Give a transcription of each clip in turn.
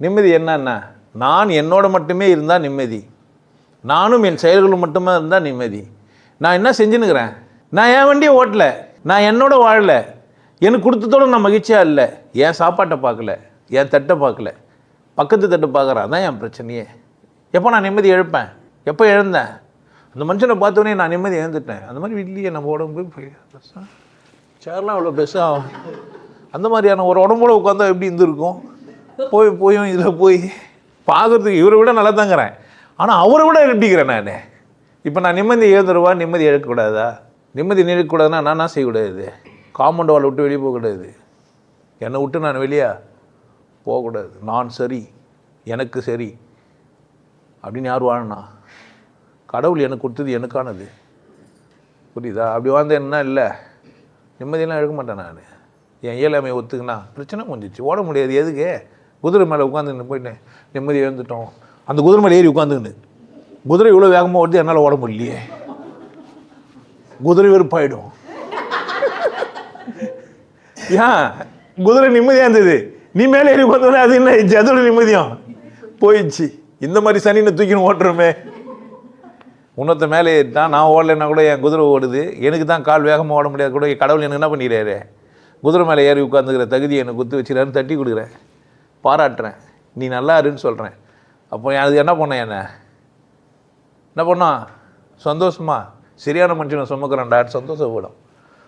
நிம்மதி என்னன்னா நான் என்னோட மட்டுமே இருந்தால் நிம்மதி. நானும் என் செயல்களும் மட்டுமே இருந்தால் நிம்மதி. நான் என்ன செஞ்சுன்னுக்கிறேன்? நான் என் வண்டியை ஓட்டல. நான் என்னோட வாழல. எனக்கு கொடுத்ததோட நான் மகிழ்ச்சியாக இல்லை. என் சாப்பாட்டை பார்க்கல. என் தட்டை பார்க்கல. பக்கத்து தட்டு பார்க்குறா தான் என் பிரச்சனையே. எப்போ நான் நிம்மதி எழுப்பேன்? எப்போ எழுந்தேன்? அந்த மனுஷனை பார்த்தோன்னே நான் நிம்மதி இழந்துட்டேன் அந்த மாதிரி இல்லையே நம்ம உடம்பு போய் சேர்லாம் அவ்வளோ பெருசாக அந்த மாதிரியான ஒரு உடம்போட உட்காந்தா எப்படி இருந்திருக்கும்? போய் போயும் இதில் போய் பார்க்குறதுக்கு இவரை விட நல்லா தாங்கிறேன் ஆனால் அவரை விட எப்படிக்கிறேன் நான். இப்போ நான் நிம்மதி எழுந்துருவா நிம்மதி இழக்கக்கூடாதா நிம்மதி நிழக்கக்கூடாதுன்னா நான் என்ன செய்யக்கூடாது காம்பவுண்ட் வால் விட்டு வெளியே போகக்கூடாது என்னை விட்டு நான் வெளியே போகக்கூடாது. நான் சரி. எனக்கு சரி. அப்படின்னு யார் வாழனா கடவுள் எனக்கு கொடுத்தது எனக்கானது. புரியுதா? அப்படி வாழ்ந்த என்ன இல்லை? நிம்மதியெல்லாம் எடுக்க மாட்டேன் நான். என் இயலாமையை ஒத்துக்குனா பிரச்சனை முடிஞ்சிச்சு ஓட முடியாது. எதுக்கு? குதிரை மேலே உட்காந்துன்னு போயிட்டு நிம்மதி எழுந்துட்டோம். அந்த குதிரை மேலே ஏறி உட்காந்துக்கின்னு குதிரை இவ்வளோ வேகமாக ஓடுது என்னால் ஓட முடியலையே. குதிரை வெறுப்பாயிடும். ஏன்? குதிரை நிம்மதியாக இருந்தது. நீ மேலே ஏறி உட்காந்து அது என்ன ஆயிடுச்சு? அதோட நிம்மதியும் போயிடுச்சு. இந்த மாதிரி சனினை தூக்கின்னு ஓட்டுறோமே. உன்னத்த மேலே ஏறிட்டான் நான் ஓடலைன்னா கூட என் குதிரை ஓடுது. எனக்கு தான் கால் வேகமாக ஓட முடியாது. கூட கடவுள் எனக்கு என்ன பண்ணிடுறாரு குதிரை மேலே ஏறி உட்காந்துக்கிற தகுதி எனக்கு குத்து வச்சுக்கிறாருன்னு தட்டி கொடுக்குறேன். பாராட்டுறேன். நீ நல்லா இருன்னு சொல்கிறேன் அப்போ அது என்ன பண்ணேன் என்ன? என்ன பண்ணா? சந்தோஷமா? சரியான மனுஷனை சுமக்கிறேன்டா சந்தோஷப்படும்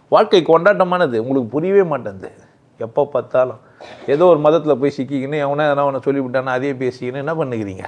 வாழ்க்கை கொண்டாட்டமானது. உங்களுக்கு புரியவே மாட்டேங்குது. எப்போ பார்த்தாலும். ஏதோ ஒரு மதத்தில் போய் சிக்கிக்கின்னு எவனா எதனா அவனை சொல்லிவிட்டானா அதையே பேசிக்கின்னு என்ன பண்ணுக்கிறீங்க